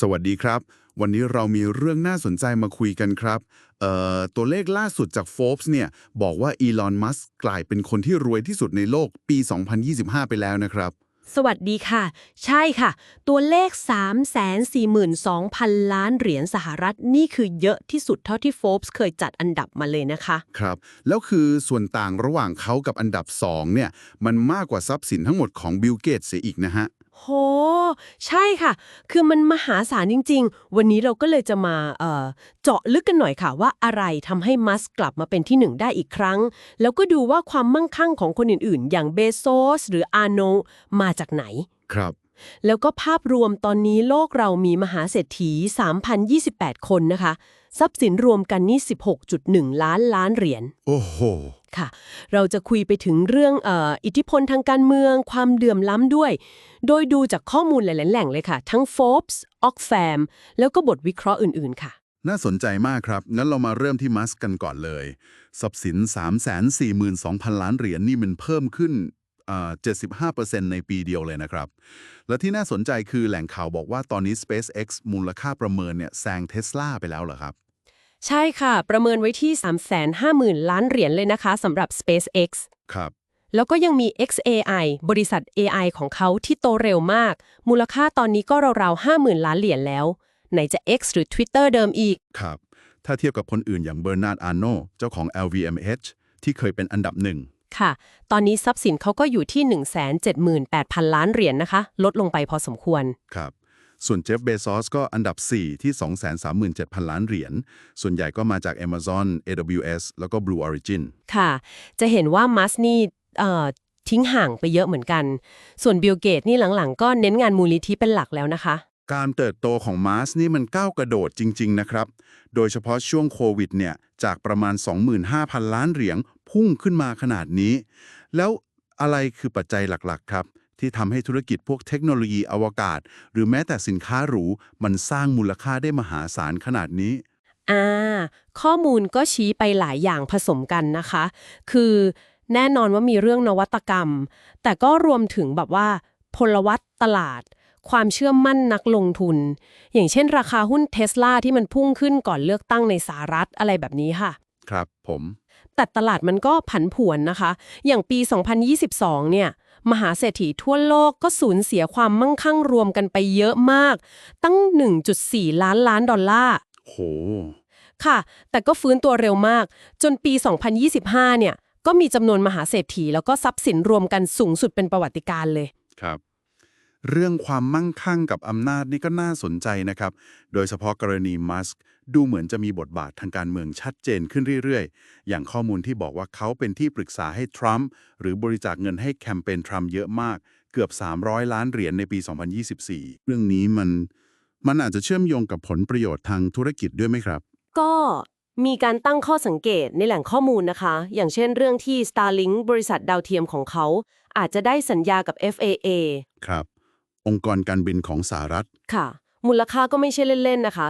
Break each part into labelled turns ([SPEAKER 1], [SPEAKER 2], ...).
[SPEAKER 1] สวัสดีครับ วันนี้เรามีเรื่องน่าสนใจมาคุยกันครับเอ่อตัวเลขล่าสุดจาก Forbes เนี่ยบอกว่าอีลอนมัสก์กลายเป็นคนที่รวยที่สุดในโลกปี 2025 ไปแล้วนะครับ
[SPEAKER 2] สวัสดีค่ะ ใช่ค่ะ ตัวเลข 342,000 ล้านเหรียญสหรัฐนี่คือเยอะที่สุดเท่าที่ Forbes เคยจัดอันดับมาเลยนะคะ
[SPEAKER 1] ครับ แล้วคือส่วนต่างระหว่างเขากับอันดับ 2 เนี่ย มันมากกว่าทรัพย์สินทั้งหมดของบิลเกตเสียอีกนะฮะ
[SPEAKER 2] โห ใช่ค่ะ คือมันมหาศาลจริง ๆ วันนี้เราก็เลยจะมาเเจาะลึกกันหน่อยค่ะ ว่าอะไรทำให้มัสก์กลับมาเป็นที่หนึ่งได้อีกครั้ง แล้วก็ดูว่าความมั่งคั่งของคนอื่นๆ อย่างเบโซส หรืออาโนมาจากไหน
[SPEAKER 1] ครับ
[SPEAKER 2] แล้วก็ภาพรวมตอนนี้โลกเรามีมหาเศรษฐี 3,028 คนนะคะ ทรัพย์สินรวมกันนี่ 16.1 ล้านล้านเหรียญ
[SPEAKER 1] โอ้โห
[SPEAKER 2] ค่ะ เราจะคุยไปถึงเรื่องออิทธิพลทางการเมือง ความเดือมล้ำด้วย โดยดูจากข้อมูลหลาย ๆ แหล่งเลยค่ะ ทั้ง Forbes Oxfam แล้วก็บทวิเคราะห์อื่น ๆ ค่ะ
[SPEAKER 1] น่าสนใจมากครับ งั้นเรามาเริ่มที่มัสก์กันก่อนเลย ทรัพย์สิน 342,000 ล้านเหรียญนี่มันเพิ่มขึ้น75%ในปีเดียวเลยนะครับ และที่น่าสนใจคือแหล่งข่าวบอกว่าตอนนี้ SpaceX มูลค่าประเมินเนี่ยแซงเท s l a ไปแล้วเหรอครับ
[SPEAKER 2] ใช่ค่ะ ประเมินไว้ที่ 350,000 ล้านเหรียญเลยนะคะสำหรับ SpaceX
[SPEAKER 1] ครับ
[SPEAKER 2] แล้วก็ยังมี XAI บริษัท AI ของเขาที่โตเร็วมาก มูลค่าตอนนี้ก็ราวๆ50,000 ล้านเหรียญแล้ว ไหนจะ X หรือ Twitter เดิมอีก
[SPEAKER 1] ครับ ถ้าเทียบกับคนอื่นอย่างเบอร์นาร์ดอาร์โนเจ้าของ LVMH ที่เคยเป็นอันดับหนึ่ง
[SPEAKER 2] ค่ะ ตอนนี้ทรัพย์สินเขาก็อยู่ที่ 178,000 ล้านเหรียญนะคะ ลดลงไปพอสมควร
[SPEAKER 1] ครับ ส่วนเจฟเบซอสก็อันดับ 4 ที่ 237,000 ล้านเหรียญ ส่วนใหญ่ก็มาจาก Amazon AWS แล้วก็ Blue Origin
[SPEAKER 2] ค่ะ จะเห็นว่ามัสนี่เอ่อทิ้งห่างไปเยอะเหมือนกัน ส่วนบิลเกตนี่หลังๆ ก็เน้นงานมูลนิธิเป็นหลักแล้วนะคะ
[SPEAKER 1] การเติบโตของมาสนี่มันก้าวกระโดดจริง ๆ นะครับ โดยเฉพาะช่วงโควิดเนี่ย จากประมาณ 25,000 ล้านเหรียญพุ่งขึ้นมาขนาดนี้ แล้วอะไรคือปัจจัยหลักๆ ครับ ที่ทำให้ธุรกิจพวกเทคโนโลยีอวกาศ หรือแม้แต่สินค้าหรู มันสร้างมูลค่าได้มหาศาลขนาดนี้
[SPEAKER 2] อ่า ข้อมูลก็ชี้ไปหลายอย่างผสมกันนะคะ คือแน่นอนว่ามีเรื่องนวัตกรรม แต่ก็รวมถึงแบบว่า พลวัตตลาด ความเชื่อมั่นนักลงทุน อย่างเช่น ราคาหุ้นเทสลาที่มันพุ่งขึ้นก่อนเลือกตั้งในสหรัฐอะไรแบบนี้ค่ะ
[SPEAKER 1] ครับผม
[SPEAKER 2] แต่ตลาดมันก็ผันผวนนะคะ อย่างปี 2022 เนี่ย มหาเศรษฐีทั่วโลกก็สูญเสียความมั่งคั่งรวมกันไปเยอะมาก ตั้ง 1.4 ล้านล้านดอลลาร์
[SPEAKER 1] โห
[SPEAKER 2] ค่ะ แต่ก็ฟื้นตัวเร็วมาก จนปี 2025 เนี่ย ก็มีจำนวนมหาเศรษฐีแล้วก็ทรัพย์สินรวมกันสูงสุดเป็นประวัติการณ์เลย
[SPEAKER 1] ครับ เรื่องความมั่งคั่งกับอำนาจนี่ก็น่าสนใจนะครับ โดยเฉพาะกรณีมัสก์ดูเหมือนจะมีบทบาททางการเมืองชัดเจนขึ้นเรื่อยๆ อย่างข้อมูลที่บอกว่าเขาเป็นที่ปรึกษาให้ทรัมป์หรือบริจาคเงินให้แคมเปญทรัมป์เยอะมาก เกือบ 300 ล้านเหรียญในปี 2024 เรื่องนี้มันมันอาจจะเชื่อมโยงกับผลประโยชน์ทางธุรกิจด้วยไหมครับ
[SPEAKER 2] ก็มีการตั้งข้อสังเกตในแหล่งข้อมูลนะคะ อย่างเช่นเรื่องที่ Starlink บริษัทดาวเทียมของเขา อาจจะได้สัญญากับ FAA
[SPEAKER 1] ครับ องค์กรการบินของสหรัฐ
[SPEAKER 2] ค่ะ มูลค่าก็ไม่ใช่เล่น ๆ นะคะ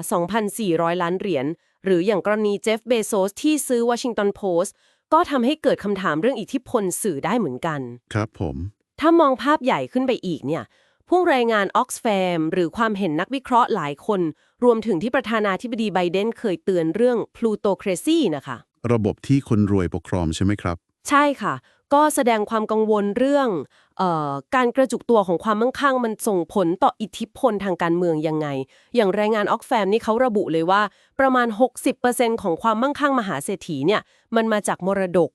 [SPEAKER 2] 2,400 ล้านเหรียญ หรืออย่างกรณีเจฟเบโซสที่ซื้อ Washington Post ก็ทำให้เกิดคำถามเรื่องอิทธิพลสื่อได้เหมือนกัน
[SPEAKER 1] ครับผม
[SPEAKER 2] ถ้ามองภาพใหญ่ขึ้นไปอีกเนี่ยพวกรายงาน Oxfam หรือความเห็นนักวิเคราะห์หลายคน รวมถึงที่ประธานาธิบดีไบเดนเคยเตือนเรื่อง plutocracy นะคะ
[SPEAKER 1] ระบบที่คนรวยปกครองใช่ไหมครับ
[SPEAKER 2] ใช่ค่ะ ก็แสดงความกังวลเรื่องเออการกระจุกตัวของความมั่งคั่ง มันส่งผลต่ออิทธิพลทางการเมืองยังไง อย่างรายงานออกแฟมนี่เขาระบุเลยว่า ประมาณ 60%ของความมั่งคั่งมหาเศรษฐีเนี่ย มันมาจากมรดก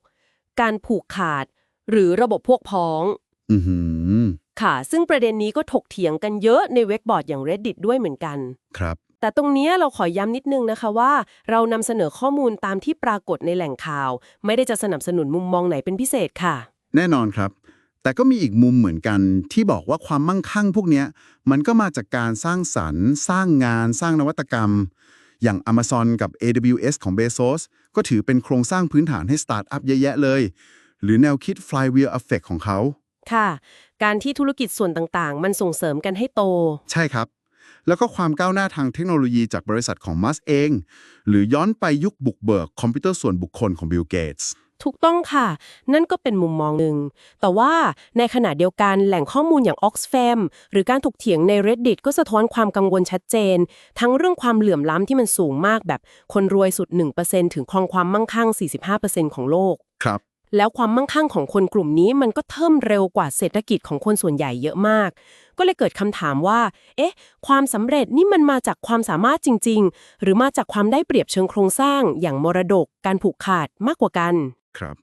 [SPEAKER 2] การผูกขาด หรือระบบพวกพ้อง
[SPEAKER 1] อือหือ
[SPEAKER 2] ค่ะ ซึ่งประเด็นนี้ก็ถกเถียงกันเยอะในเว็บบอร์ดอย่าง reddit ด้วยเหมือนกัน
[SPEAKER 1] ครับ
[SPEAKER 2] แต่ตรงเนี้ยเราขอย้ำนิดนึงนะคะว่า เรานำเสนอข้อมูลตามที่ปรากฏในแหล่งข่าว ไม่ได้จะสนับสนุนมุมมองไหนเป็นพิเศษค่ะ
[SPEAKER 1] แน่นอนครับ แต่ก็มีอีกมุมเหมือนกันที่บอกว่าความมั่งคั่งพวกเนี้ยมันก็มาจากการสร้างสรรค์ สร้างงาน สร้างนวัตกรรม อย่าง Amazon กับ AWS ของ Bezos ก็ถือเป็นโครงสร้างพื้นฐานให้สตาร์ทอัพเยอะแยะเลย หรือแนวคิด flywheel effect ของเขา
[SPEAKER 2] ค่ะ การที่ธุรกิจส่วนต่างๆ มันส่งเสริมกันให้โต
[SPEAKER 1] ใช่ครับ แล้วก็ความก้าวหน้าทางเทคโนโลยีจากบริษัทของมัสเอง หรือย้อนไปยุคบุกเบิกคอมพิวเตอร์ส่วนบุคคลของบิลเกตส์
[SPEAKER 2] ถูกต้องค่ะ นั่นก็เป็นมุมมองหนึ่ง แต่ว่าในขณะเดียวกันแหล่งข้อมูลอย่าง Oxfam หรือการถกเถียงใน Reddit ก็สะท้อนความกังวลชัดเจน ทั้งเรื่องความเหลื่อมล้ำที่มันสูงมากแบบคนรวยสุด 1%ถึงครองความมั่งคั่ง 45%ของโลก
[SPEAKER 1] ครับ
[SPEAKER 2] แล้วความมั่งคั่งของคนกลุ่มนี้มันก็เทิมเร็วกว่าเศรษฐกิจของคนส่วนใหญ่เยอะมาก ก็เลยเกิดคำถามว่า เอ๊ะ ความสำเร็จนี่มันมาจากความสามารถจริง ๆ หรือมาจากความได้เปรียบเชิงโครงสร้าง อย่างมรดก การผูกขาดมากกว่ากัน
[SPEAKER 1] ครับ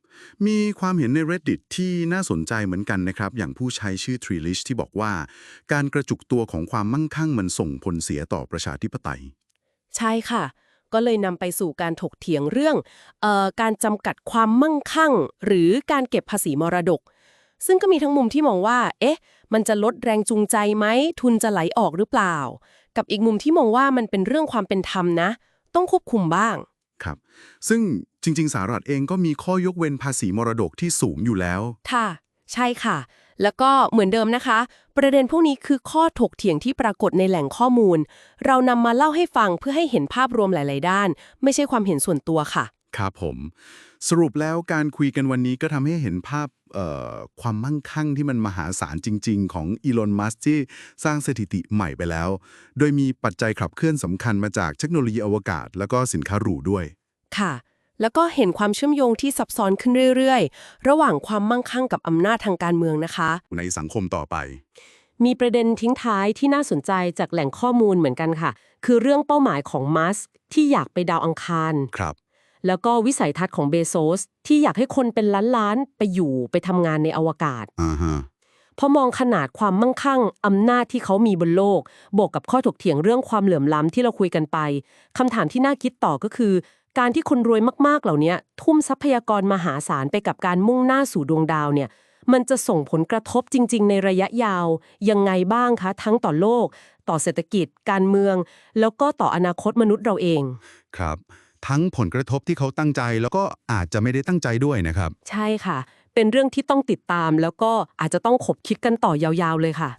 [SPEAKER 1] มีความเห็นใน Reddit ที่น่าสนใจเหมือนกันนะครับ อย่างผู้ใช้ชื่อ Trilish ที่บอกว่า การกระจุกตัวของความมั่งคั่งมันส่งผลเสียต่อประชาธิปไตย
[SPEAKER 2] ใช่ค่ะก็เลยนำไปสู่การถกเถียงเรื่องเออการจำกัดความมั่งคั่ง หรือการเก็บภาษีมรดก ซึ่งก็มีทั้งมุมที่มองว่า เอ๊ะ มันจะลดแรงจูงใจไหม ทุนจะไหลออกหรือเปล่า กับอีกมุมที่มองว่ามันเป็นเรื่องความเป็นธรรมนะ ต้องควบคุมบ้าง
[SPEAKER 1] ครับ ซึ่งจริง ๆ สหรัฐเองก็มีข้อยกเว้นภาษีมรดกที่สูงอยู่แล้ว
[SPEAKER 2] ค่ะ ใช่ค่ะ แล้วก็เหมือนเดิมนะคะ ประเด็นพวกนี้คือข้อถกเถียงที่ปรากฏในแหล่งข้อมูล เรานำมาเล่าให้ฟังเพื่อให้เห็นภาพรวมหลาย ๆ ด้าน ไม่ใช่ความเห็นส่วนตัวค่ะ
[SPEAKER 1] ครับผม สรุปแล้วการคุยกันวันนี้ก็ทำให้เห็นภาพเอ่อความมั่งคั่งที่มันมหาศาลจริง ๆ ของอีลอน มัสที่สร้างสถิติใหม่ไปแล้ว โดยมีปัจจัยขับเคลื่อนสำคัญมาจากเทคโนโลยีอวกาศ แล้วก็สินค้าหรูด้วย
[SPEAKER 2] ค่ะ แล้วก็เห็นความเชื่อมโยงที่ซับซ้อนขึ้นเรื่อย ๆ ระหว่างความมั่งคั่งกับอำนาจทางการเมืองนะคะ
[SPEAKER 1] ในสังคมต่อไป
[SPEAKER 2] มีประเด็นทิ้งท้ายที่น่าสนใจจากแหล่งข้อมูลเหมือนกันค่ะ คือเรื่องเป้าหมายของมัสก์ที่อยากไปดาวอังคาร
[SPEAKER 1] ครับ
[SPEAKER 2] แล้วก็วิสัยทัศน์ของเบโซส ที่อยากให้คนเป็นล้านๆ ไปอยู่ไปทำงานในอวกาศ
[SPEAKER 1] อ่าฮะ
[SPEAKER 2] พอมองขนาดความมั่งคั่งอำนาจที่เขามีบนโลก บวกกับข้อถกเถียงเรื่องความเหลื่อมล้ำที่เราคุยกันไปคำถามที่น่าคิดต่อก็คือ การที่คนรวยมากๆเหล่านี้ทุ่มทรัพยากรมหาศาลไปกับการมุ่งหน้าสู่ดวงดาวเนี่ย มันจะส่งผลกระทบจริง ๆ ในระยะยาว ยังไงบ้างคะ ทั้งต่อโลก ต่อเศรษฐกิจ การเมือง แล้วก็ต่ออนาคตมนุษย์เราเอง
[SPEAKER 1] ครับ ทั้งผลกระทบที่เขาตั้งใจ แล้วก็อาจจะไม่ได้ตั้งใจด้วยนะครับ
[SPEAKER 2] ใช่ค่ะ เป็นเรื่องที่ต้องติดตามแล้วก็อาจจะต้องขบคิดกันต่อยาวๆเลยค่ะ